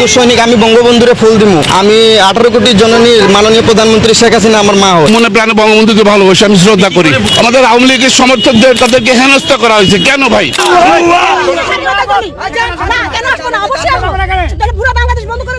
বঙ্গবন্ধু সৈনিক আমি বঙ্গবন্ধুরে ফুল দিব আমি আঠারো কোটি জননী মাননীয় প্রধানমন্ত্রী শেখ হাসিনা আমার মা হয় মনে প্রাণে বঙ্গবন্ধুকে ভালোবাসি আমি শ্রদ্ধা করি। আমাদের আওয়ামী লীগের সমর্থকদের তাদেরকে হেনস্থা করা হয়েছে। কেন ভাই? পুরো বাংলাদেশ বন্ধ করে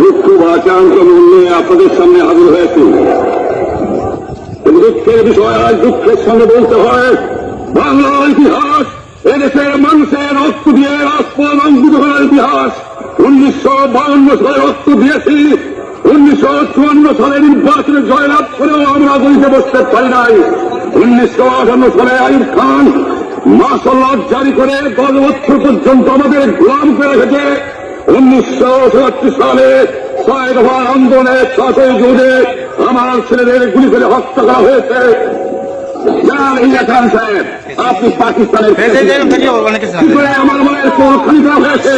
দুঃখ ভাষান্ত মূল্যে আপনাদের সামনে হাজির হয়েছে। দুঃখের বিষয় আজ দুঃখের সঙ্গে বলতে হয়, বাংলার ইতিহাস, এদেশের মানুষের রক্ত দিয়ে রাজপথ অঙ্কিত করার ইতিহাস। উনিশশো বাউন্ন সালে রক্ত দিয়েছি, উনিশশো চুয়ান্ন সালে নির্বাচনে জয়লাভ করেও আমরা গলিতে বসতে পারি নাই। উনিশশো আটান্ন সালে আইব খান মাসাল্লাহ জারি করে গত বছর পর্যন্ত আমাদের গোলাম করে রেখেছে। উনিশশো সাতাত্তর সালে ছয় দফার আন্দোলনে জুড়ে জুনে আমার ছেলেদের গুলি করে হত্যা করা হয়েছে। আপনি পাকিস্তানের আমার মনের পর খালি করা হয়েছে